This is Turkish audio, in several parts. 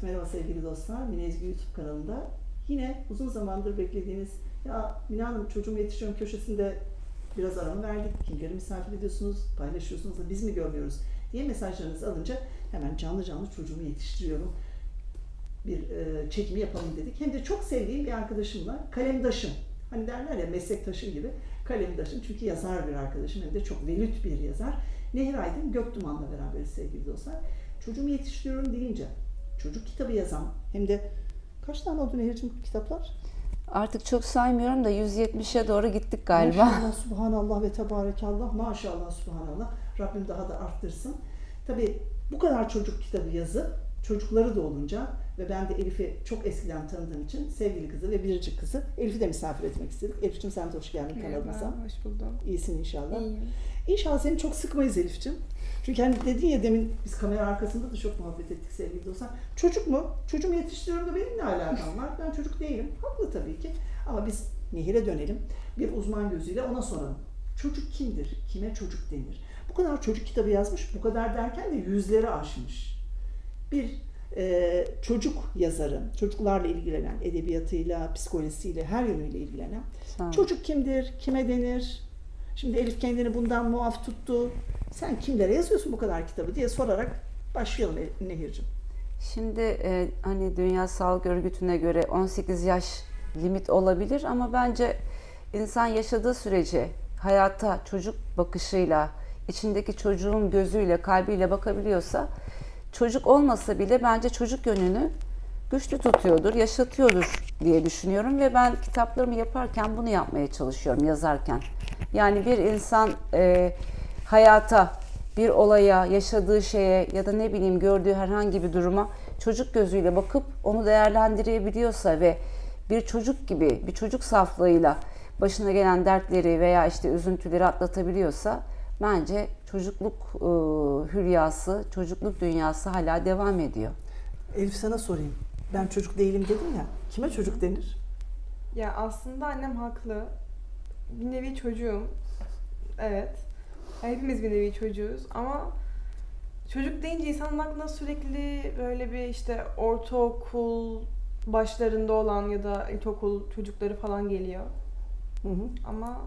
Evet merhaba sevgili dostlar. Mine YouTube kanalında yine uzun zamandır beklediğiniz ya Mine Hanım çocuğumu yetiştiriyorum köşesinde biraz aramı verdik. Kimleri misafir ediyorsunuz, paylaşıyorsunuz da biz mi görmüyoruz diye mesajlarınızı alınca hemen canlı canlı çocuğumu yetiştiriyorum. Bir e, çekimi yapalım dedik. Hem de çok sevdiğim bir arkadaşımla kalemdaşım. Hani derler ya meslektaşım gibi kalemdaşım. Çünkü yazar bir arkadaşım hem de çok velüt bir yazar. Nehir Aydın Göktuman'la beraber sevgili dostlar. Çocuğumu yetiştiriyorum deyince çocuk kitabı yazan hem de kaç tane oldu Nehir'cim kitaplar? Artık çok saymıyorum da 170'e doğru gittik galiba. Maşallah, subhanallah ve tebarekallah. Maşallah, subhanallah. Rabbim daha da arttırsın. Tabii bu kadar çocuk kitabı yazıp çocukları da olunca ve ben de Elif'i çok eskiden tanıdığım için sevgili kızı ve biricik kızı Elif'i de misafir etmek istedik. Elif'ciğim sen de hoş geldin kanalımıza. Merhaba, hoş buldum. İyisin inşallah. İyiyim. İnşallah seni çok sıkmayız Elif'ciğim. Çünkü hani dedin ya demin biz kamera arkasında da çok muhabbet ettik sevgili dostlar. Çocuk mu? Çocuğumu yetiştiriyorum da benim ne alakam var? Ben çocuk değilim. Haklı tabii ki. Ama biz Nehir'e dönelim. Bir uzman gözüyle ona soralım. Çocuk kimdir? Kime çocuk denir? Bu kadar çocuk kitabı yazmış. Bu kadar derken de yüzleri aşmış. Bir e, çocuk yazarı, çocuklarla ilgilenen, edebiyatıyla, psikolojisiyle, her yönüyle ilgilenen. Çocuk kimdir? Kime denir? Şimdi Elif kendini bundan muaf tuttu. Sen kimlere yazıyorsun bu kadar kitabı diye sorarak başlayalım Nehir'cim. Şimdi e, hani Dünya Sağlık Örgütü'ne göre 18 yaş limit olabilir ama bence insan yaşadığı sürece hayata çocuk bakışıyla, içindeki çocuğun gözüyle, kalbiyle bakabiliyorsa çocuk olmasa bile bence çocuk yönünü güçlü tutuyordur, yaşatıyordur diye düşünüyorum ve ben kitaplarımı yaparken bunu yapmaya çalışıyorum yazarken. Yani bir insan e, hayata, bir olaya, yaşadığı şeye ya da ne bileyim gördüğü herhangi bir duruma çocuk gözüyle bakıp onu değerlendirebiliyorsa ve bir çocuk gibi, bir çocuk saflığıyla başına gelen dertleri veya işte üzüntüleri atlatabiliyorsa bence çocukluk e, hülyası, çocukluk dünyası hala devam ediyor. Elif sana sorayım. Ben çocuk değilim dedim ya. Kime çocuk denir? Ya aslında annem haklı. Bir nevi çocuğum. Evet. Hepimiz bir nevi çocuğuz ama çocuk deyince insanın aklına sürekli böyle bir işte ortaokul başlarında olan ya da ilkokul çocukları falan geliyor. Hı hı. Ama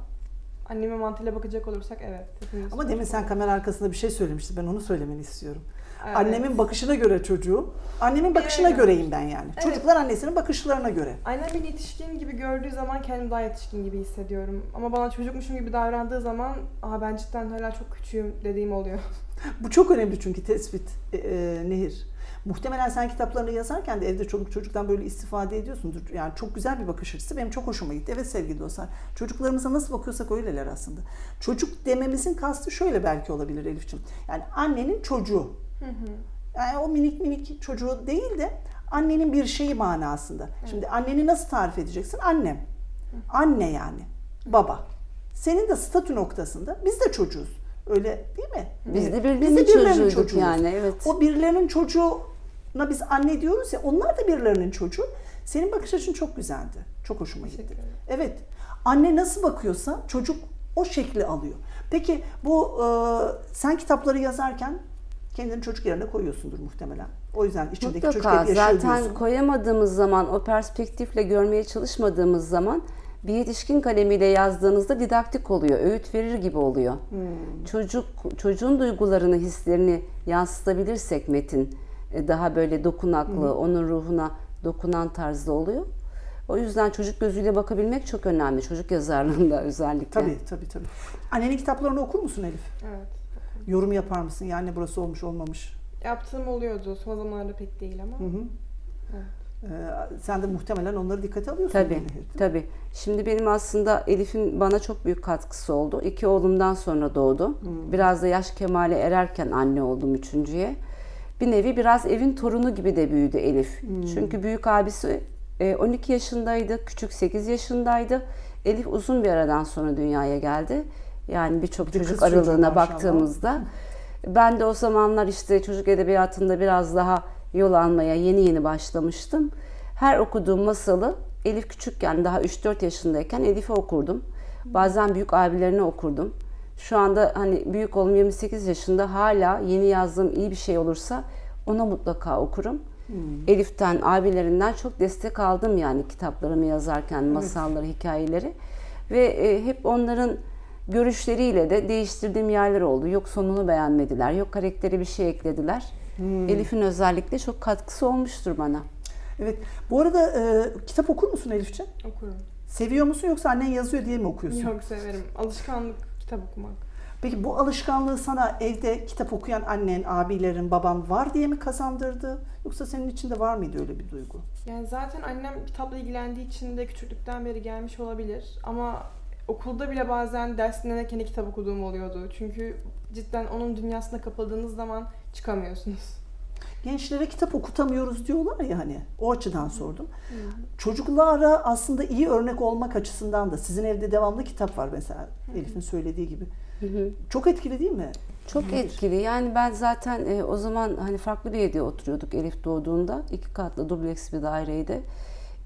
annemin mantığıyla bakacak olursak evet. hepimiz Ama demin sen kamera arkasında bir şey söylemiştin. Ben onu söylemeni istiyorum. Evet. Annemin bakışına göre çocuğum. Annemin bakışına Evet. göreyim ben yani. Evet. Çocuklar annesinin bakışlarına göre. Annem beni yetişkin gibi gördüğü zaman kendimi daha yetişkin gibi hissediyorum. Ama bana çocukmuşum gibi davrandığı zaman Aa, ben cidden hala çok küçüğüm dediğim oluyor. Bu çok önemli çünkü tespit e, e, Nehir. Muhtemelen sen kitaplarını yazarken de evde çoluk çocuktan böyle istifade ediyorsundur. Yani çok güzel bir bakış açısı. Benim çok hoşuma gitti. Evet sevgili dostlar. Çocuklarımıza nasıl bakıyorsak öyleler aslında. Çocuk dememizin kastı şöyle belki olabilir Elif'ciğim. Yani annenin çocuğu. Yani o minik minik çocuğu değil de annenin bir şeyi manasında. Şimdi anneni nasıl tarif edeceksin? Annem. Anne yani. Baba. Senin de statü noktasında biz de çocuğuz. Öyle değil mi? Biz Evet. de birbirinin çocuğuyduk çocuğuyuz. yani, evet. O birilerinin çocuğuna biz anne diyoruz ya onlar da birilerinin çocuğu. Senin bakış açın çok güzeldi. Çok hoşuma gitti. Evet. Anne nasıl bakıyorsa çocuk o şekli alıyor. Peki bu e, sen kitapları yazarken kendini çocuk yerine koyuyorsundur muhtemelen. O yüzden içindeki çocuk Mutlaka hep yaşıyor zaten diyorsun. koyamadığımız zaman o perspektifle görmeye çalışmadığımız zaman bir yetişkin kalemiyle yazdığınızda didaktik oluyor, öğüt verir gibi oluyor. Hmm. Çocuk çocuğun duygularını, hislerini yansıtabilirsek metin e, daha böyle dokunaklı, onun ruhuna dokunan tarzda oluyor. O yüzden çocuk gözüyle bakabilmek çok önemli. Çocuk yazarlığında özellikle. Tabii tabii tabii. Annenin kitaplarını okur musun Elif? Evet. Yorum yapar mısın? Yani burası olmuş olmamış. Yaptığım oluyordu. Son zamanlarda pek değil ama. Hı hı. Evet. Ee, sen de muhtemelen onları dikkate alıyorsun. Tabii, mi? tabii. Şimdi benim aslında Elif'in bana çok büyük katkısı oldu. İki oğlumdan sonra doğdu. Biraz da yaş kemale ererken anne oldum üçüncüye. Bir nevi biraz evin torunu gibi de büyüdü Elif. Çünkü büyük abisi e, 12 yaşındaydı, küçük 8 yaşındaydı. Elif uzun bir aradan sonra dünyaya geldi. Yani birçok çocuk kız çocuğu aralığına maşallah. baktığımızda. Ben de o zamanlar işte çocuk edebiyatında biraz daha yol almaya yeni yeni başlamıştım. Her okuduğum masalı Elif küçükken daha 3-4 yaşındayken Elif'e okurdum. Bazen büyük abilerine okurdum. Şu anda hani büyük oğlum 28 yaşında hala yeni yazdığım iyi bir şey olursa ona mutlaka okurum. Elif'ten, abilerinden çok destek aldım yani kitaplarımı yazarken, masalları, hikayeleri. Ve e, hep onların görüşleriyle de değiştirdiğim yerler oldu. Yok sonunu beğenmediler, yok karakteri bir şey eklediler. Elif'in özellikle çok katkısı olmuştur bana. Evet. Bu arada e, kitap okur musun Elif'ciğim? Okurum. Seviyor musun yoksa annen yazıyor diye mi okuyorsun? Çok severim. Alışkanlık kitap okumak. Peki bu alışkanlığı sana evde kitap okuyan annen, abilerin, baban var diye mi kazandırdı? Yoksa senin içinde var mıydı öyle bir duygu? Yani zaten annem kitapla ilgilendiği için de küçüklükten beri gelmiş olabilir. Ama okulda bile bazen ders dinlerken kitap okuduğum oluyordu. Çünkü cidden onun dünyasına kapıldığınız zaman çıkamıyorsunuz. Gençlere kitap okutamıyoruz diyorlar ya hani. O açıdan sordum. Çocuklara aslında iyi örnek olmak açısından da sizin evde devamlı kitap var mesela Elif'in söylediği gibi. Çok etkili değil mi? Çok etkili. Yani ben zaten e, o zaman hani farklı bir evde oturuyorduk Elif doğduğunda. iki katlı dubleks bir daireydi.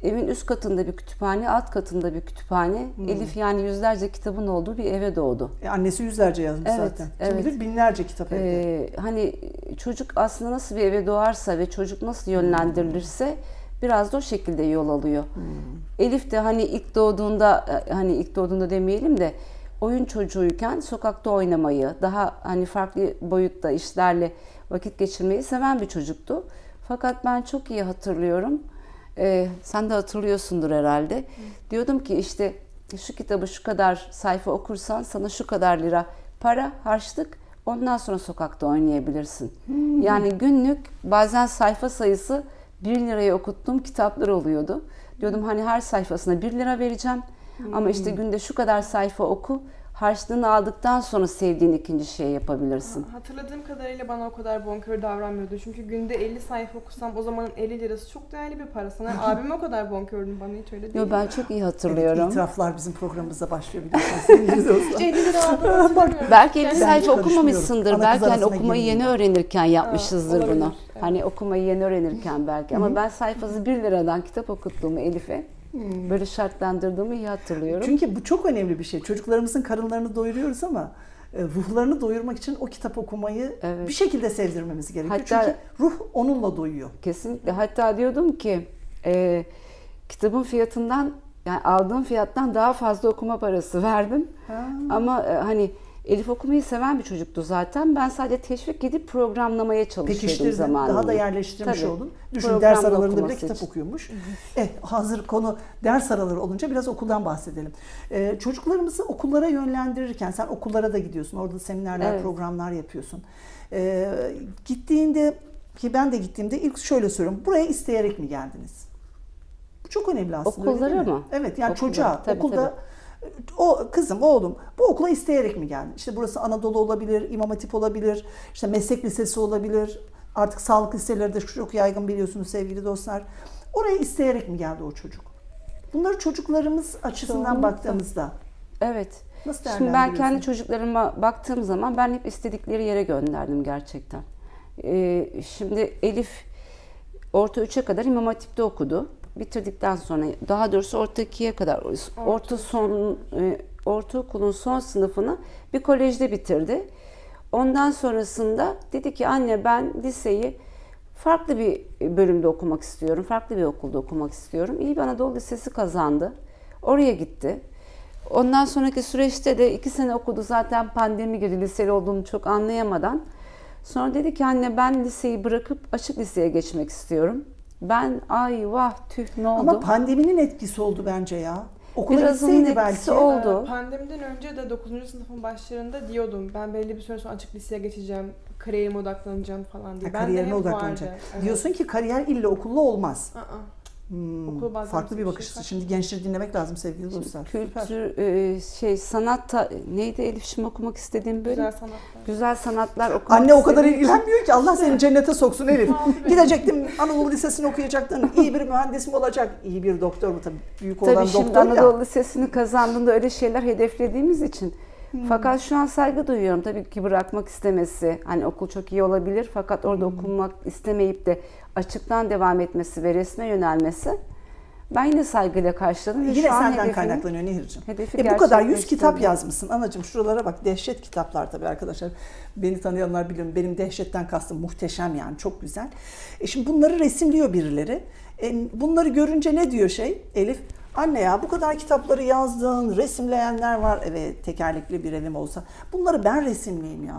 Evin üst katında bir kütüphane, alt katında bir kütüphane. Elif yani yüzlerce kitabın olduğu bir eve doğdu. E, annesi yüzlerce yazmış Evet, zaten. Kim evet. bilir binlerce kitap evde. Ee, hani çocuk aslında nasıl bir eve doğarsa ve çocuk nasıl yönlendirilirse biraz da o şekilde yol alıyor. Elif de hani ilk doğduğunda e, hani ilk doğduğunda demeyelim de oyun çocuğuyken sokakta oynamayı, daha hani farklı boyutta işlerle vakit geçirmeyi seven bir çocuktu. Fakat ben çok iyi hatırlıyorum. Ee, sen de hatırlıyorsundur herhalde. Diyordum ki işte şu kitabı şu kadar sayfa okursan sana şu kadar lira para harçlık ondan sonra sokakta oynayabilirsin. Yani günlük bazen sayfa sayısı 1 liraya okuttuğum kitaplar oluyordu. Diyordum hani her sayfasına 1 lira vereceğim ama işte günde şu kadar sayfa oku harçlığını aldıktan sonra sevdiğin ikinci şeyi yapabilirsin. Hatırladığım kadarıyla bana o kadar bonkör davranmıyordu. Çünkü günde 50 sayfa okusam o zamanın 50 lirası çok değerli bir para. Sana abim o kadar bonkördün bana hiç öyle değil. Yo ben çok iyi hatırlıyorum. İtiraflar bizim programımızda başlıyor biliyorsunuz. sevgili dostlar. 50 lira aldığımı hatırlamıyorum. Belki 50 Yani- sayfa okumamışsındır. Belki hani okumayı yeni öğrenirken yapmışızdır olabilir, bunu. evet. Hani okumayı yeni öğrenirken belki. Ama ben sayfası 1 liradan kitap okuttuğumu Elif'e böyle şartlandırdığımı iyi hatırlıyorum. Çünkü bu çok önemli bir şey. Çocuklarımızın karınlarını doyuruyoruz ama e, ruhlarını doyurmak için o kitap okumayı Evet. bir şekilde sevdirmemiz gerekiyor. Hatta- Çünkü ruh onunla doyuyor. Kesinlikle. Hatta diyordum ki e, kitabın fiyatından yani aldığım fiyattan daha fazla okuma parası verdim. Ha. Ama e, hani Elif okumayı seven bir çocuktu zaten. Ben sadece teşvik edip programlamaya çalışıyordum zamanında. daha da yerleştirmiş Tabii. oldun. Düşün ders aralarında bile kitap için. okuyormuş. Eh, hazır konu ders araları olunca biraz okuldan bahsedelim. Ee, çocuklarımızı okullara yönlendirirken sen okullara da gidiyorsun. Orada seminerler, Evet. programlar yapıyorsun. Ee, gittiğinde ki ben de gittiğimde ilk şöyle soruyorum. Buraya isteyerek mi geldiniz? Bu çok önemli aslında. Okullara mı? Evet yani Okullara, çocuğa tabii, okulda o kızım, oğlum bu okula isteyerek mi geldin? İşte burası Anadolu olabilir, İmam Hatip olabilir, işte meslek lisesi olabilir. Artık sağlık liseleri de çok yaygın biliyorsunuz sevgili dostlar. Oraya isteyerek mi geldi o çocuk? Bunları çocuklarımız açısından Çoğunlukla. baktığımızda Evet. nasıl Şimdi ben kendi çocuklarıma baktığım zaman ben hep istedikleri yere gönderdim gerçekten. Ee, şimdi Elif orta 3'e kadar İmam Hatip'te okudu. Bitirdikten sonra daha doğrusu orta 2'ye kadar orta son e, ortaokulun son sınıfını bir kolejde bitirdi. Ondan sonrasında dedi ki anne ben liseyi farklı bir bölümde okumak istiyorum. Farklı bir okulda okumak istiyorum. İyi bir Anadolu Lisesi kazandı. Oraya gitti. Ondan sonraki süreçte de iki sene okudu zaten pandemi girdi liseli olduğunu çok anlayamadan. Sonra dedi ki anne ben liseyi bırakıp açık liseye geçmek istiyorum. Ben ay vah tüh ne oldu? Ama pandeminin etkisi oldu bence ya. Okula Biraz onun gitseydi etkisi belki. oldu. Ee, Pandemiden önce de 9. sınıfın başlarında diyordum ben belli bir süre sonra açık liseye geçeceğim, kariyerime odaklanacağım falan diye. Ha, kariyerine hep odaklanacak. vardı. Evet. Diyorsun ki kariyer illa okulla olmaz. Aa, Hmm, farklı bir bakış şey açısı. Şimdi gençleri dinlemek lazım sevgili dostlar. Kültür, e, şey sanat ta- neydi Elif'şim okumak istediğim böyle? güzel Güzel, sanatlar. sanatlar okumak Anne o kadar ilgilenmiyor ki Allah seni cennete soksun Elif. Tabii. Gidecektin Anadolu Lisesi'ni okuyacaktın. İyi bir mühendis mi olacak? İyi bir doktor mu tabii? Büyük olan Tabii şimdi doktor Anadolu ya. Lisesi'ni kazandığında öyle şeyler hedeflediğimiz için. Fakat şu an saygı duyuyorum tabii ki bırakmak istemesi. Hani okul çok iyi olabilir fakat orada okumak istemeyip de açıktan devam etmesi ve resme yönelmesi Ben yine saygıyla karşıladım. ve Yine şu an senden hedefim- kaynaklanıyor Nehir'cim. Hedefi E bu kadar 100 kitap yazmışsın anacığım şuralara bak dehşet kitaplar tabii arkadaşlar. Beni tanıyanlar biliyorum benim dehşetten kastım muhteşem yani çok güzel. E şimdi bunları resimliyor birileri. E bunları görünce ne diyor şey Elif? Anne ya bu kadar kitapları yazdın, resimleyenler var. Evet tekerlekli bir evim olsa. Bunları ben resimleyeyim ya.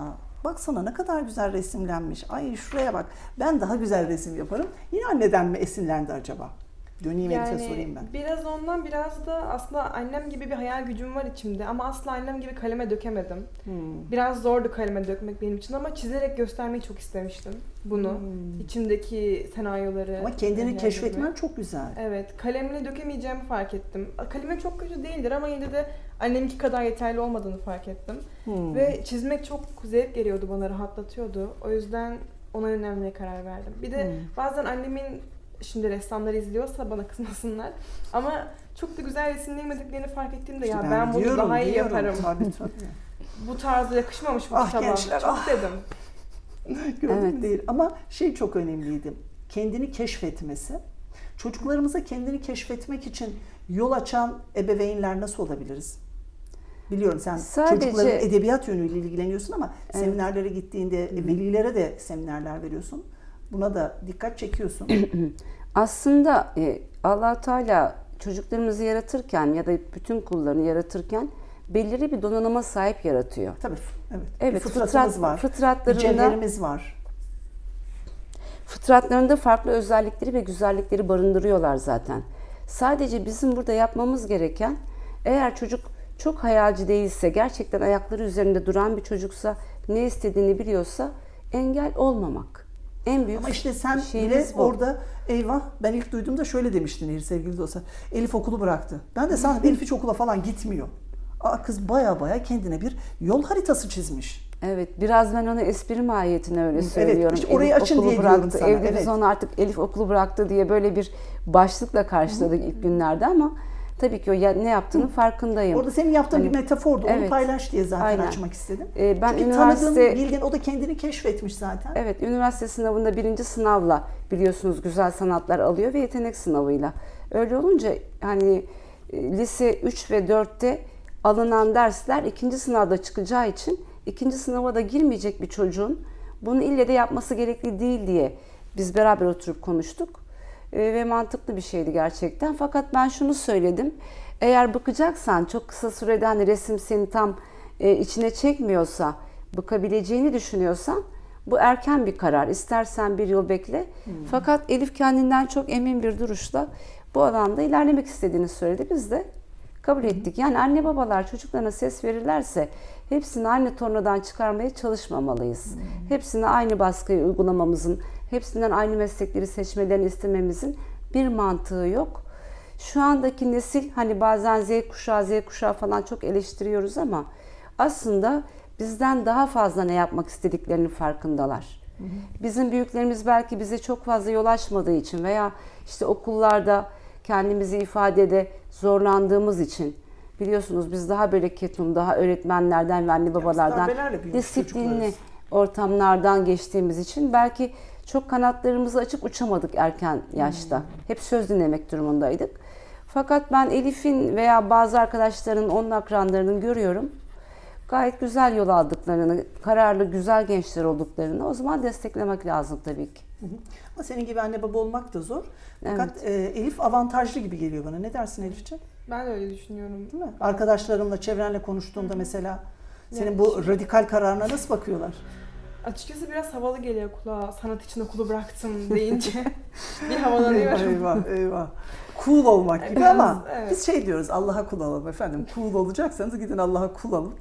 Baksana ne kadar güzel resimlenmiş. Ay şuraya bak. Ben daha güzel resim yaparım. Yine anneden mi esinlendi acaba? Döneyim Elif'e sorayım ben. biraz ondan biraz da aslında annem gibi bir hayal gücüm var içimde ama asla annem gibi kaleme dökemedim. Hmm. Biraz zordu kaleme dökmek benim için ama çizerek göstermeyi çok istemiştim bunu. Hmm. İçimdeki senaryoları. Ama kendini keşfetmen çok güzel. Evet, kalemle dökemeyeceğimi fark ettim. Kalemim çok kötü değildir ama yine de annemki kadar yeterli olmadığını fark ettim. Hmm. Ve çizmek çok zevk geliyordu bana, rahatlatıyordu. O yüzden ona yönelmeye karar verdim. Bir de Hmm. bazen annemin şimdi ressamları izliyorsa bana kızmasınlar. Ama çok da güzel resimleyemediklerini fark ettiğimde İşte ya ben, bunu diyorum, daha iyi diyorum. yaparım. Tabii tabii. Bu tarzda yakışmamış bu Ah kitaba. gençler, çok ah. dedim. Evet. değil. Ama şey çok önemliydi. Kendini keşfetmesi. Çocuklarımıza kendini keşfetmek için yol açan ebeveynler nasıl olabiliriz? Biliyorum sen Sadece- çocukların edebiyat yönüyle ilgileniyorsun ama Evet. seminerlere gittiğinde velilere de seminerler veriyorsun. Buna da dikkat çekiyorsun. Aslında e, allah Teala çocuklarımızı yaratırken ya da bütün kullarını yaratırken belirli bir donanıma sahip yaratıyor. Tabii evet. Evet, bir fıtratımız fıtrat- var. Fıtratlarında- cevherimiz var. Fıtratlarında farklı özellikleri ve güzellikleri barındırıyorlar zaten. Sadece bizim burada yapmamız gereken eğer çocuk çok hayalci değilse, gerçekten ayakları üzerinde duran bir çocuksa, ne istediğini biliyorsa engel olmamak. En büyük Ama işte sen bile bu. orada eyvah ben ilk duyduğumda şöyle demiştin Nehir sevgili dostlar. Elif okulu bıraktı. Ben de sandım Elif hiç okula falan gitmiyor. Aa, kız baya baya kendine bir yol haritası çizmiş. Evet, biraz ben ona espri mahiyetine öyle Evet, söylüyorum. işte orayı Elif açın okulu diye bıraktı. sana, Evde evet. biz onu artık Elif okulu bıraktı diye böyle bir başlıkla karşıladık ilk günlerde ama tabii ki o ya- ne yaptığının farkındayım. Orada senin yaptığın Hani- bir metafordu. Onu Evet. paylaş diye zaten Aynen. açmak istedim. Ee, ben Çünkü üniversite bildiğin, o da kendini keşfetmiş zaten. Evet, üniversite sınavında birinci sınavla biliyorsunuz güzel sanatlar alıyor ve yetenek sınavıyla. Öyle olunca hani e, lise 3 ve 4'te alınan dersler ikinci sınavda çıkacağı için ikinci sınava da girmeyecek bir çocuğun bunu ille de yapması gerekli değil diye biz beraber oturup konuştuk. E, ve mantıklı bir şeydi gerçekten. Fakat ben şunu söyledim. Eğer bakacaksan çok kısa sürede hani resim seni tam e, içine çekmiyorsa, bakabileceğini düşünüyorsan bu erken bir karar. İstersen bir yıl bekle. Fakat Elif kendinden çok emin bir duruşla bu alanda ilerlemek istediğini söyledi. Biz de kabul ettik. Yani anne babalar çocuklarına ses verirlerse hepsini aynı tornadan çıkarmaya çalışmamalıyız. Hepsine aynı baskıyı uygulamamızın, hepsinden aynı meslekleri seçmelerini istememizin bir mantığı yok. Şu andaki nesil hani bazen Z kuşağı, Z kuşağı falan çok eleştiriyoruz ama aslında bizden daha fazla ne yapmak istediklerinin farkındalar. Bizim büyüklerimiz belki bize çok fazla yol açmadığı için veya işte okullarda kendimizi ifadede zorlandığımız için biliyorsunuz biz daha böyle ketum, daha öğretmenlerden ve anne babalardan disiplinli çocuklarız. ortamlardan geçtiğimiz için belki çok kanatlarımızı açıp uçamadık erken yaşta. Hep söz dinlemek durumundaydık. Fakat ben Elif'in veya bazı arkadaşların, onun akranlarının görüyorum. Gayet güzel yol aldıklarını, kararlı, güzel gençler olduklarını o zaman desteklemek lazım tabii ki. Hı hı. Ama senin gibi anne baba olmak da zor. Fakat e, Elif avantajlı gibi geliyor bana. Ne dersin Elifciğim? Ben de öyle düşünüyorum. Değil mi? Arkadaşlarınla, çevrenle konuştuğunda mesela senin Yani bu radikal kararına nasıl bakıyorlar? Açıkçası biraz havalı geliyor kulağa. Sanat için okulu bıraktım deyince. bir havalanıyorum. eyvah eyvah. Cool olmak gibi Biraz, ama evet. biz şey diyoruz Allah'a kul olalım efendim. Cool olacaksanız gidin Allah'a kul olun.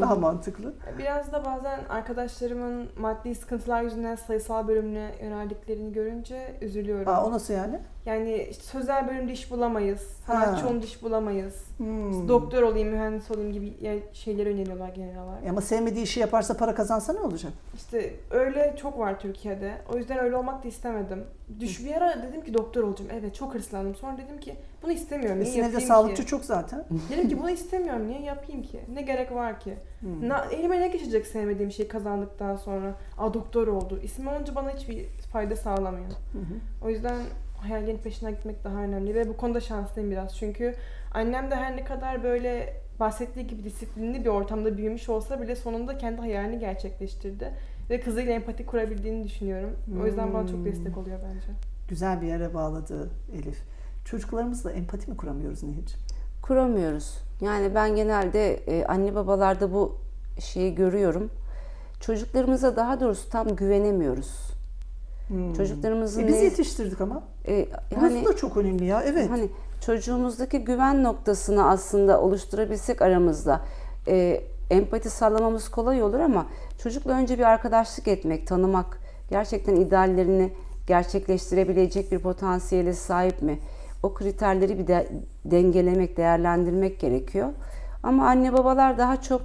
Daha mantıklı. Biraz da bazen arkadaşlarımın maddi sıkıntılar yüzünden sayısal bölümüne yöneldiklerini görünce üzülüyorum. Aa, o nasıl yani? Yani işte sözel bölümde iş bulamayız, sanatçı olunca iş bulamayız, Hmm. doktor olayım, mühendis olayım gibi ya- şeylere öneriyorlar genel olarak. Ama sevmediği işi yaparsa para kazansa ne olacak? İşte öyle çok var Türkiye'de. O yüzden öyle olmak da istemedim. Düş bir ara dedim ki doktor olacağım. Evet çok hırslandım. Sonra dedim ki bunu istemiyorum. Niye Sizin evde sağlıkçı ki? çok zaten. Dedim ki bunu istemiyorum. Niye yapayım ki? Ne gerek var ki? Hmm. Na, elime ne geçecek sevmediğim şeyi kazandıktan sonra? Aa doktor oldu. İsim olunca bana hiçbir fayda sağlamıyor. Hı hı. O yüzden hayallerin peşinden gitmek daha önemli ve bu konuda şanslıyım biraz. Çünkü annem de her ne kadar böyle bahsettiği gibi disiplinli bir ortamda büyümüş olsa bile sonunda kendi hayalini gerçekleştirdi. Ve kızıyla empati kurabildiğini düşünüyorum. O yüzden bana çok destek oluyor bence. Güzel bir yere bağladı Elif. Çocuklarımızla empati mi kuramıyoruz Nehir? kuramıyoruz. Yani ben genelde e, anne babalarda bu şeyi görüyorum. Çocuklarımıza daha doğrusu tam güvenemiyoruz. Çocuklarımızın E biz ne- yetiştirdik ama. E, Burası hani da çok önemli ya. Evet. hani çocuğumuzdaki güven noktasını aslında oluşturabilsek aramızda e, empati sağlamamız kolay olur ama çocukla önce bir arkadaşlık etmek, tanımak, gerçekten ideallerini gerçekleştirebilecek bir potansiyele sahip mi? O kriterleri bir de dengelemek, değerlendirmek gerekiyor. Ama anne babalar daha çok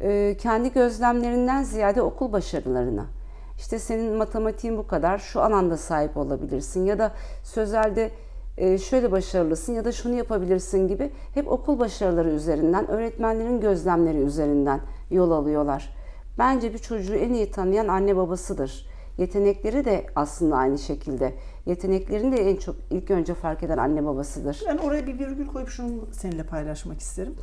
e, kendi gözlemlerinden ziyade okul başarılarına, işte senin matematiğin bu kadar, şu alanda sahip olabilirsin ya da sözelde e, şöyle başarılısın ya da şunu yapabilirsin gibi hep okul başarıları üzerinden, öğretmenlerin gözlemleri üzerinden yol alıyorlar. Bence bir çocuğu en iyi tanıyan anne babasıdır. Yetenekleri de aslında aynı şekilde. Yeteneklerini de en çok ilk önce fark eden anne babasıdır. Ben oraya bir virgül koyup şunu seninle paylaşmak isterim.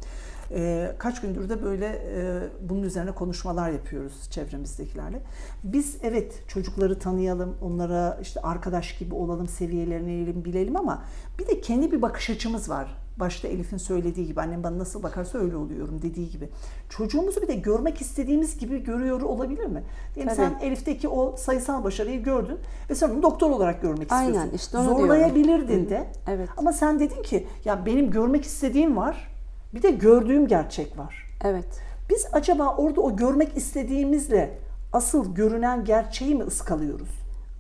Ee, kaç gündür de böyle e, bunun üzerine konuşmalar yapıyoruz çevremizdekilerle. Biz evet çocukları tanıyalım, onlara işte arkadaş gibi olalım, seviyelerini inelim, bilelim ama bir de kendi bir bakış açımız var. Başta Elif'in söylediği gibi annem bana nasıl bakarsa öyle oluyorum dediği gibi. Çocuğumuzu bir de görmek istediğimiz gibi görüyor olabilir mi? Diyelim Tabii. sen Elif'teki o sayısal başarıyı gördün ve sen onu doktor olarak görmek Aynen, istiyorsun. işte onu diyorum. Zorlayabilirdin de. Evet. Ama sen dedin ki ya benim görmek istediğim var. Bir de gördüğüm gerçek var. Evet. Biz acaba orada o görmek istediğimizle asıl görünen gerçeği mi ıskalıyoruz?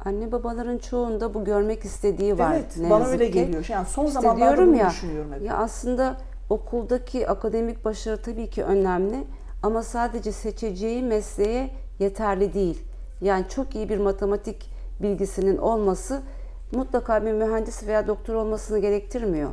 Anne babaların çoğunda bu görmek istediği var. evet, ne bana öyle ki. geliyor. Yani son İşte zamanlarda bunu ya, düşünüyorum hep. Ya aslında okuldaki akademik başarı tabii ki önemli ama sadece seçeceği mesleğe yeterli değil. Yani çok iyi bir matematik bilgisinin olması mutlaka bir mühendis veya doktor olmasını gerektirmiyor.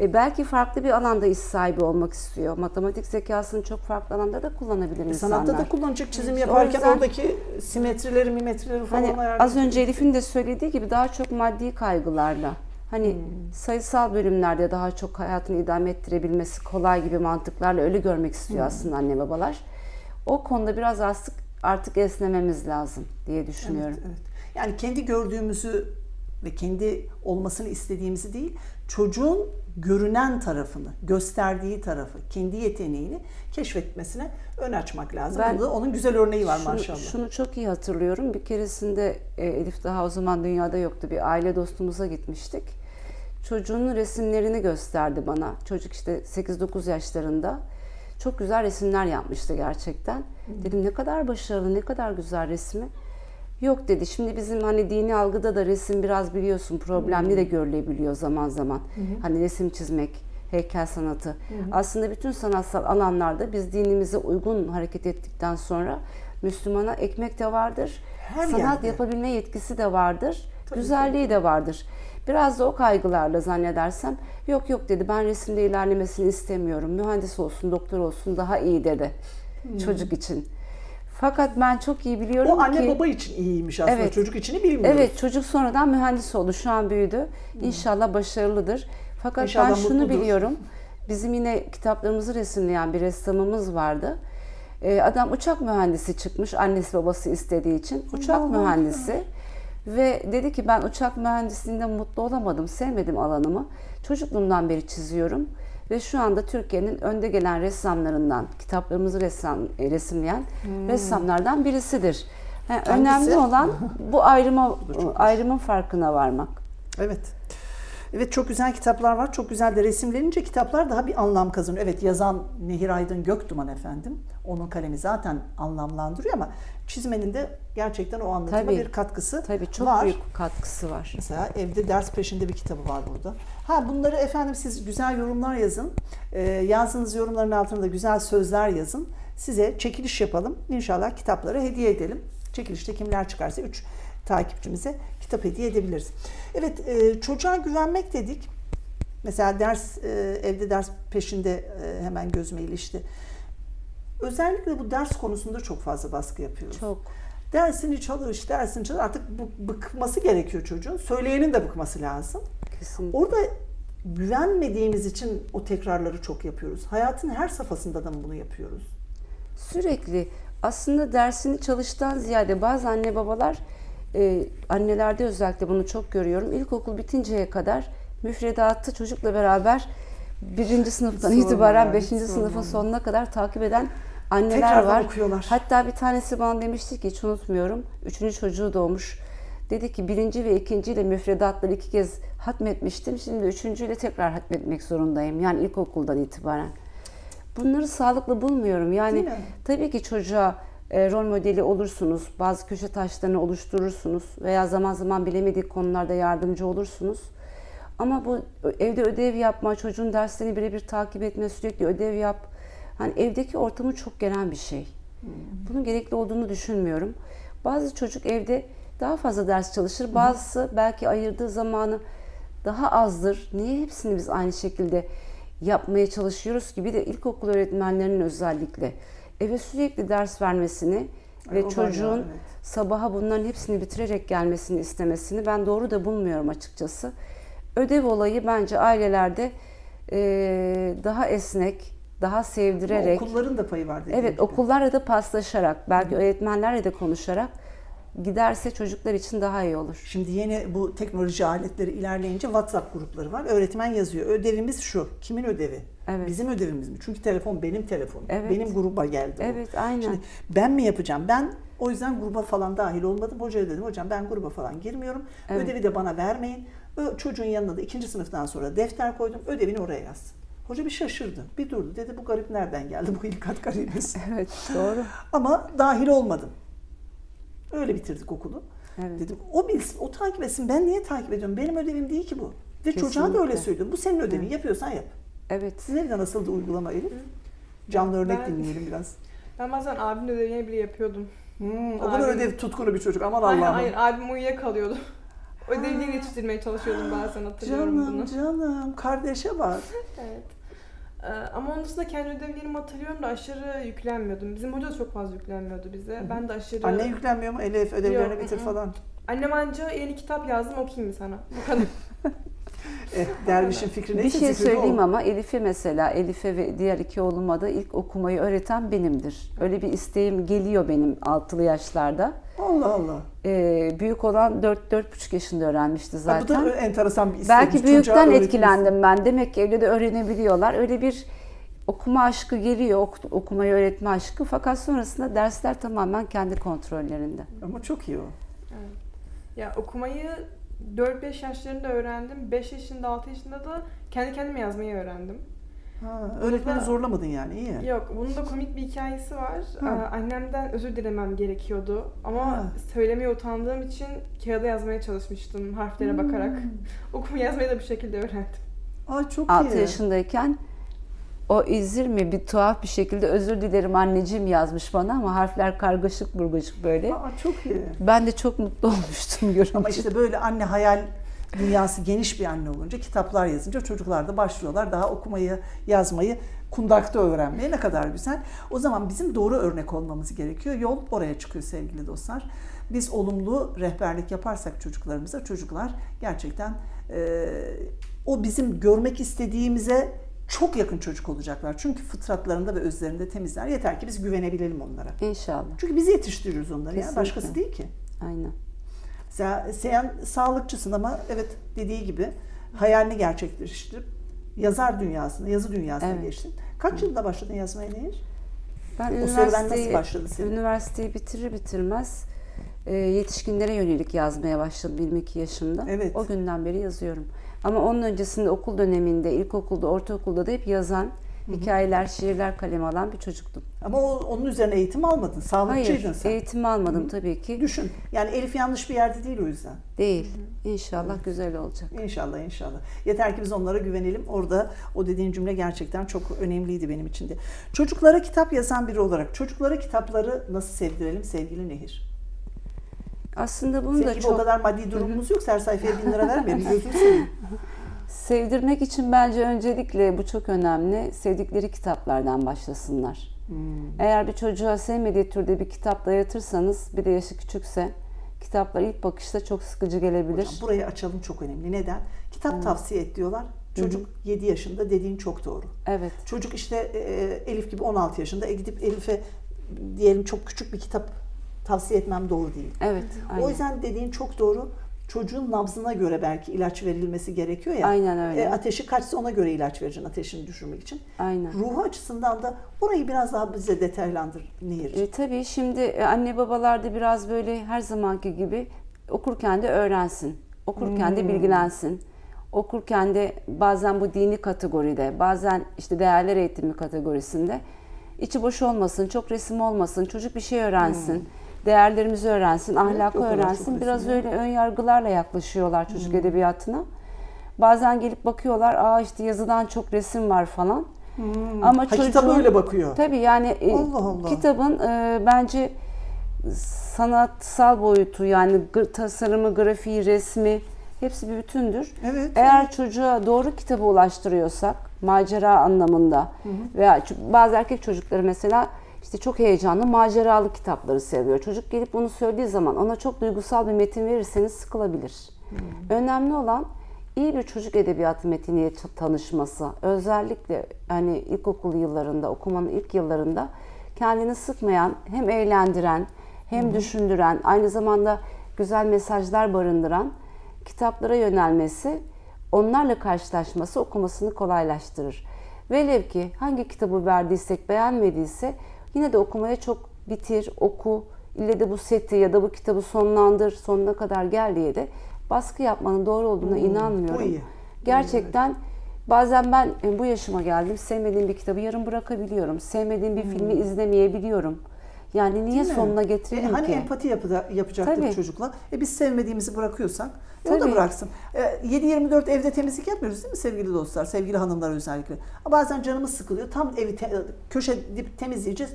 E belki farklı bir alanda iş sahibi olmak istiyor. Matematik zekasını çok farklı alanda da kullanabilir E, insanlar. Sanatta da kullanacak çizim O yaparken yüzden- oradaki simetrileri, mimetrileri falan Hani az önce Elif'in de söylediği gibi daha çok maddi kaygılarla. Hani sayısal bölümlerde daha çok hayatını idame ettirebilmesi kolay gibi mantıklarla öyle görmek istiyor aslında anne babalar. O konuda biraz artık artık esnememiz lazım diye düşünüyorum. Evet. Yani kendi gördüğümüzü ve kendi olmasını istediğimizi değil, çocuğun görünen tarafını, gösterdiği tarafı, kendi yeteneğini keşfetmesine ön açmak lazım. Ben Bunda onun güzel örneği var Şunu, maşallah. şunu çok iyi hatırlıyorum. Bir keresinde e, Elif daha o zaman dünyada yoktu. Bir aile dostumuza gitmiştik. Çocuğunun resimlerini gösterdi bana. Çocuk işte 8-9 yaşlarında. Çok güzel resimler yapmıştı gerçekten. Dedim ne kadar başarılı, ne kadar güzel resmi. Yok dedi. Şimdi bizim hani dini algıda da resim biraz biliyorsun problemli de görülebiliyor zaman zaman. Hani resim çizmek, heykel sanatı. Aslında bütün sanatsal alanlarda biz dinimize uygun hareket ettikten sonra Müslümana ekmek de vardır. Her sanat yerde. yapabilme yetkisi de vardır. güzelliği de vardır. Biraz da o kaygılarla zannedersem yok yok dedi ben resimde ilerlemesini istemiyorum. Mühendis olsun, doktor olsun daha iyi dedi çocuk için. Fakat ben çok iyi biliyorum O anne ki baba için iyiymiş aslında. Evet. Çocuk için bilmiyoruz. Evet çocuk sonradan mühendis oldu. Şu an büyüdü. İnşallah başarılıdır. Fakat İnşallah ben şunu mutludur. biliyorum. Bizim yine kitaplarımızı resimleyen bir ressamımız vardı. Ee, adam uçak mühendisi çıkmış annesi babası istediği için. Uçak Allah mühendisi. Ve dedi ki ben uçak mühendisliğinde mutlu olamadım, sevmedim alanımı. Çocukluğumdan beri çiziyorum. Ve şu anda Türkiye'nin önde gelen ressamlarından, kitaplarımızı ressam, e, resimleyen ressamlardan birisidir. Yani Hmm. Önemli olan bu ayrıma ayrımın farkına varmak. Evet. Evet çok güzel kitaplar var. Çok güzel de resimlenince kitaplar daha bir anlam kazanıyor. Evet yazan Nehir Aydın Göktuman efendim. Onun kalemi zaten anlamlandırıyor ama çizmenin de gerçekten o anlatıma Tabii. bir katkısı Tabii çok var. büyük katkısı var. Mesela evde ders peşinde bir kitabı var burada. Ha bunları efendim siz güzel yorumlar yazın. Ee, yazdığınız yorumların altına da güzel sözler yazın. Size çekiliş yapalım. İnşallah kitapları hediye edelim. Çekilişte kimler çıkarsa 3 takipçimize kitap hediye edebiliriz. Evet e, çocuğa güvenmek dedik. Mesela ders e, evde ders peşinde e, hemen gözüme ilişti. Özellikle bu ders konusunda çok fazla baskı yapıyoruz. Çok. Dersini çalış, dersini çalış. Artık bu, bıkması gerekiyor çocuğun. Söyleyenin de bıkması lazım. Kesinlikle. Orada güvenmediğimiz için o tekrarları çok yapıyoruz. Hayatın her safhasında da mı bunu yapıyoruz? Sürekli aslında dersini çalıştan ziyade bazı anne babalar e, annelerde özellikle bunu çok görüyorum. İlkokul bitinceye kadar müfredatı çocukla beraber birinci sınıftan sorma itibaren beşinci hiç sınıfın sorma. sonuna kadar takip eden anneler Tekrardan var. okuyorlar. Hatta bir tanesi bana demişti ki hiç unutmuyorum. Üçüncü çocuğu doğmuş. Dedi ki birinci ve ikinciyle müfredatları iki kez hatmetmiştim. Şimdi üçüncüyle tekrar hatmetmek zorundayım. Yani ilkokuldan itibaren. Bunları sağlıklı bulmuyorum. Yani tabii ki çocuğa e, rol modeli olursunuz. Bazı köşe taşlarını oluşturursunuz. Veya zaman zaman bilemediği konularda yardımcı olursunuz. Ama bu evde ödev yapma, çocuğun derslerini birebir takip etme, sürekli ödev yap. Hani evdeki ortamı çok gelen bir şey. Bunun gerekli olduğunu düşünmüyorum. Bazı çocuk evde daha fazla ders çalışır. Bazısı belki ayırdığı zamanı daha azdır. Niye hepsini biz aynı şekilde yapmaya çalışıyoruz ki? Bir de ilkokul öğretmenlerinin özellikle eve sürekli ders vermesini Ay, ve var ya, çocuğun evet. sabaha bunların hepsini bitirerek gelmesini istemesini ben doğru da bulmuyorum açıkçası. Ödev olayı bence ailelerde eee, daha esnek, daha sevdirerek, Okulların da payı var evet gibi. okullarla da paslaşarak, belki öğretmenlerle de konuşarak giderse çocuklar için daha iyi olur. Şimdi yeni bu teknoloji aletleri ilerleyince WhatsApp grupları var. Öğretmen yazıyor. Ödevimiz şu. Kimin ödevi? Evet. Bizim ödevimiz mi? Çünkü telefon benim telefonum. Evet. Benim gruba geldi o. Evet, aynen. Şimdi ben mi yapacağım? Ben o yüzden gruba falan dahil olmadım. Hocaya dedim hocam ben gruba falan girmiyorum. Evet. Ödevi de bana vermeyin. Çocuğun yanına da ikinci sınıftan sonra defter koydum. Ödevini oraya yazsın. Hoca bir şaşırdı. Bir durdu. Dedi bu garip nereden geldi? Bu ilkat garibimiz. Evet, doğru. Ama dahil olmadım. Öyle bitirdik okulu. Evet. Dedim o bilsin, o takip etsin. Ben niye takip ediyorum? Benim ödevim değil ki bu. Ve çocuğa da öyle söylüyorum. Bu senin ödevin. Yapıyorsan yap. Evet. Sizin evde nasıldı uygulama Elif? Canlı örnek Ben- dinleyelim biraz. Ben bazen abimin ödevini bile yapıyordum. Hmm, o kadar Abim- ödev tutkunu bir çocuk. Aman Hayır, Allah'ım. hayır abim uyuyakalıyordu. Ödevini yetiştirmeye çalışıyordum bazen hatırlıyorum Canım bunu. canım. Kardeşe bak. Evet. Ee, ama onun dışında kendi ödevlerimi hatırlıyorum da aşırı yüklenmiyordum. Bizim hoca da çok fazla yüklenmiyordu bize. Ben de aşırı... Anne yüklenmiyor mu? Elif ödevlerini Yok, bitir hı hı. falan. Annem anca yeni kitap yazdım okuyayım mı sana? Bu kadar. Eh, dervişin fikri Bir neyse şey de o. söyleyeyim ama Elif'e mesela, Elif'e ve diğer iki oğluma da ilk okumayı öğreten benimdir. Öyle bir isteğim geliyor benim altılı yaşlarda. Allah Allah. Ee, büyük olan 4-4,5 yaşında öğrenmişti Ha, bu zaten. da enteresan bir istek. Belki büyükten etkilendim ben. Demek ki evde de öğrenebiliyorlar. Öyle bir okuma aşkı geliyor, ok- okumayı öğretme aşkı. Fakat sonrasında dersler tamamen kendi kontrollerinde. Ama çok iyi o. Evet. Ya okumayı 4-5 yaşlarında öğrendim. 5 yaşında 6 yaşında da kendi kendime yazmayı öğrendim. Ha, öğretmeni Burada- zorlamadın yani iyi. Yok bunun da komik bir hikayesi var. Ha. Ee, Annemden özür dilemem gerekiyordu. Ama Ha. söylemeye utandığım için kağıda yazmaya çalışmıştım harflere bakarak. Okuma yazmayı da bu şekilde öğrendim. Ay çok 6 iyi. yaşındayken o izir mi bir tuhaf bir şekilde özür dilerim anneciğim yazmış bana ama harfler kargaşık burgaşık böyle. Aa, çok iyi. Ben de çok mutlu olmuştum görünce. Ama işte böyle anne hayal dünyası geniş bir anne olunca kitaplar yazınca çocuklar da başlıyorlar daha okumayı, yazmayı kundakta öğrenmeye ne kadar güzel. O zaman bizim doğru örnek olmamız gerekiyor. Yol oraya çıkıyor sevgili dostlar. Biz olumlu rehberlik yaparsak çocuklarımıza çocuklar gerçekten e, o bizim görmek istediğimize çok yakın çocuk olacaklar. Çünkü fıtratlarında ve özlerinde temizler. Yeter ki biz güvenebilelim onlara. İnşallah. Çünkü biz yetiştiriyoruz onları ya. Başkası değil ki. Aynen. Mesela sen sağlıkçısın ama evet dediği gibi hayalini gerçekleştirip yazar dünyasına, yazı dünyasına Evet. geçtin. Kaç yılda başladın yazmaya Nehir? Ben O serüven nasıl üniversiteyi, başladı senin? üniversiteyi bitirir bitirmez e, yetişkinlere yönelik yazmaya başladım 22 yaşımda. Evet. O günden beri yazıyorum. Ama onun öncesinde okul döneminde, ilkokulda, ortaokulda da hep yazan, hikayeler, şiirler kaleme alan bir çocuktum. Ama o, onun üzerine eğitim almadın. Sağlıkçıydın Hayır, sen. eğitim almadım tabii ki. Düşün. Yani Elif yanlış bir yerde değil o yüzden. Değil. İnşallah güzel olacak. İnşallah inşallah. Yeter ki biz onlara güvenelim. Orada o dediğin cümle gerçekten çok önemliydi benim için de. Çocuklara kitap yazan biri olarak çocuklara kitapları nasıl sevdirelim sevgili Nehir? Aslında bunu Senin da gibi çok o kadar maddi durumumuz yok. Her sayfaya bin lira vermeyelim. Gözünü seveyim. Sevdirmek için bence öncelikle bu çok önemli. Sevdikleri kitaplardan başlasınlar. Hmm. Eğer bir çocuğa sevmediği türde bir kitap dayatırsanız, bir de yaşı küçükse, kitaplar ilk bakışta çok sıkıcı gelebilir. Hocam burayı açalım çok önemli. Neden? Kitap tavsiye et diyorlar. Çocuk 7 yaşında dediğin çok doğru. Evet, Çocuk işte e, Elif gibi 16 yaşında. E gidip Elif'e diyelim çok küçük bir kitap tavsiye etmem doğru değil. evet. Aynen. O yüzden dediğin çok doğru. Çocuğun nabzına göre belki ilaç verilmesi gerekiyor ya. Aynen öyle. E, ateşi kaçsa ona göre ilaç vereceksin ateşini düşürmek için. Aynen. Ruhu açısından da orayı biraz daha bize detaylandır Nehir'ciğim. E, tabii şimdi e, anne babalar da biraz böyle her zamanki gibi okurken de öğrensin. Okurken Hmm. de bilgilensin. Okurken de bazen bu dini kategoride, bazen işte değerler eğitimi kategorisinde içi boş olmasın, çok resim olmasın, çocuk bir şey öğrensin. Değerlerimizi öğrensin, ahlakı çok öğrensin. Biraz öyle ön yargılarla yaklaşıyorlar çocuk Hmm. edebiyatına. Bazen gelip bakıyorlar, aa işte yazıdan çok resim var falan. Ama Hmm. Ha, kitap çocuğun- öyle bakıyor. Tabii yani e, Allah Allah. kitabın e, bence sanatsal boyutu yani tasarımı, grafiği, resmi hepsi bir bütündür. Evet. Eğer çocuğa doğru kitabı ulaştırıyorsak macera anlamında veya ç- bazı erkek çocukları mesela işte çok heyecanlı maceralı kitapları seviyor. Çocuk gelip bunu söylediği zaman ona çok duygusal bir metin verirseniz sıkılabilir. Önemli olan iyi bir çocuk edebiyatı metniyle ç- tanışması. Özellikle hani ilkokul yıllarında, okumanın ilk yıllarında kendini sıkmayan, hem eğlendiren, hem düşündüren, aynı zamanda güzel mesajlar barındıran kitaplara yönelmesi, onlarla karşılaşması okumasını kolaylaştırır. Velev ki hangi kitabı verdiysek beğenmediyse yine de okumaya çok bitir, oku, ille de bu seti ya da bu kitabı sonlandır, sonuna kadar gel diye de baskı yapmanın doğru olduğuna inanmıyorum. bu iyi. Gerçekten bazen ben e, bu yaşıma geldim, sevmediğim bir kitabı yarım bırakabiliyorum. Sevmediğim bir filmi izlemeyebiliyorum. Yani niye Değil mi? sonuna E, hani ki? empati yapıda, yapacaktık Tabii. çocukla. E biz sevmediğimizi bırakıyorsak e, o da bıraksın. E, 7-24 evde temizlik yapmıyoruz değil mi sevgili dostlar? Sevgili hanımlar özellikle. Bazen canımız sıkılıyor. Tam evi te- köşe dip temizleyeceğiz.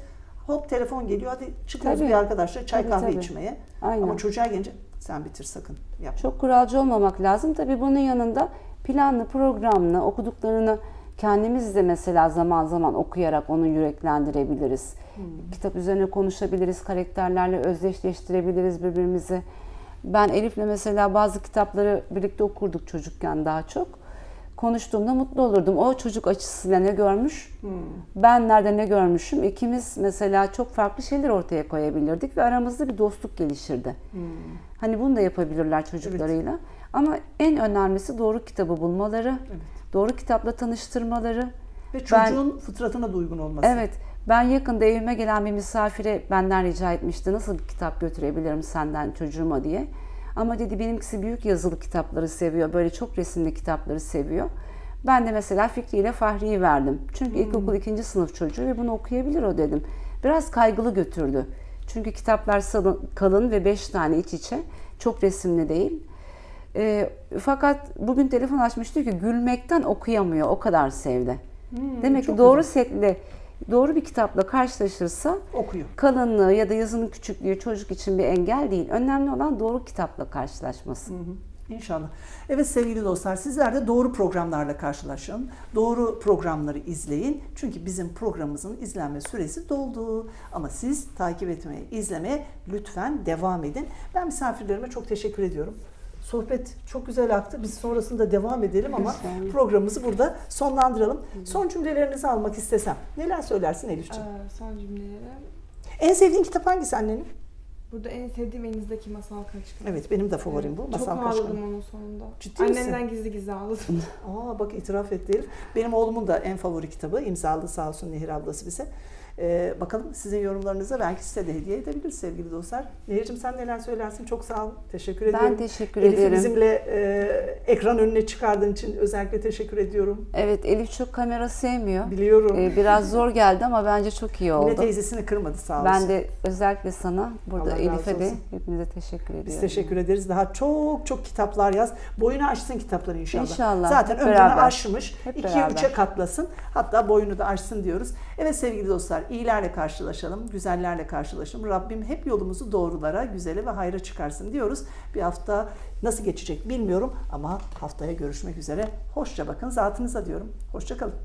Hop telefon geliyor. Hadi çıkıyoruz Tabii. bir arkadaşla çay Tabii, kahve tabii. içmeye. Aynen. Ama çocuğa gelince sen bitir sakın. Yapma. Çok kuralcı olmamak lazım. Tabii bunun yanında planlı, programlı, okuduklarını kendimiz de mesela zaman zaman okuyarak onu yüreklendirebiliriz. Kitap üzerine konuşabiliriz, karakterlerle özdeşleştirebiliriz birbirimizi. Ben Elif'le mesela bazı kitapları birlikte okurduk çocukken daha çok. Konuştuğumda mutlu olurdum. O çocuk açısıyla ne görmüş, ben nerede ne görmüşüm. İkimiz mesela çok farklı şeyler ortaya koyabilirdik ve aramızda bir dostluk gelişirdi. Hani bunu da yapabilirler çocuklarıyla. Ama en önemlisi doğru kitabı bulmaları, doğru kitapla tanıştırmaları. Ve Ben- çocuğun fıtratına da uygun olması. Evet, ben yakında evime gelen bir misafire benden rica etmişti. Nasıl bir kitap götürebilirim senden çocuğuma diye. Ama dedi benimkisi büyük yazılı kitapları seviyor. Böyle çok resimli kitapları seviyor. Ben de mesela Fikri ile Fahri'yi verdim. Çünkü ilkokul ikinci sınıf çocuğu ve bunu okuyabilir o dedim. Biraz kaygılı götürdü. Çünkü kitaplar kalın ve beş tane iç içe. Çok resimli değil. Ee, fakat bugün telefon açmış diyor ki gülmekten okuyamıyor. O kadar sevdi. Demek ki doğru setle, doğru bir kitapla karşılaşırsa Okuyor. kalınlığı ya da yazının küçüklüğü çocuk için bir engel değil. Önemli olan doğru kitapla karşılaşması. İnşallah. Evet sevgili dostlar sizler de doğru programlarla karşılaşın. Doğru programları izleyin. Çünkü bizim programımızın izlenme süresi doldu. Ama siz takip etmeye, izlemeye lütfen devam edin. Ben misafirlerime çok teşekkür ediyorum. Sohbet çok güzel aktı. Biz sonrasında devam edelim ama programımızı burada sonlandıralım. Son cümlelerinizi almak istesem. Neler söylersin Elifciğim? Ee, son cümleleri. En sevdiğin kitap hangisi annenin? Burada en sevdiğim elinizdeki masal kaçkın. Evet benim de favorim bu. Çok Masal Kaşkın. ağladım onun sonunda. Ciddi misin? Annemden gizli gizli ağladım. Aa bak itiraf etti Elif. Benim oğlumun da en favori kitabı. imzalı sağ olsun Nehir ablası bize. Ee, bakalım sizin yorumlarınıza belki size de hediye edebiliriz sevgili dostlar. Nehir'cim sen neler söylersin? Çok sağ ol. Teşekkür ediyorum. Ben teşekkür Elif'i ederim. bizimle e, ekran önüne çıkardığın için özellikle teşekkür ediyorum. Evet Elif çok kamera sevmiyor. Biliyorum. Ee, biraz zor geldi ama bence çok iyi Yine oldu. teyzesini kırmadı sağ olsun. Ben de özellikle sana, burada Elif'e de hepinize teşekkür ediyorum. Biz teşekkür ederiz. Daha çok çok kitaplar yaz. Boyunu aşsın kitapları inşallah. İnşallah, Zaten hep ömrünü beraber. aşmış. Hep 2'ye beraber. 3'e katlasın. Hatta boyunu da aşsın diyoruz. Evet sevgili dostlar iyilerle karşılaşalım, güzellerle karşılaşalım. Rabbim hep yolumuzu doğrulara, güzele ve hayra çıkarsın diyoruz. Bir hafta nasıl geçecek bilmiyorum ama haftaya görüşmek üzere. Hoşça bakın zatınıza diyorum. Hoşça kalın.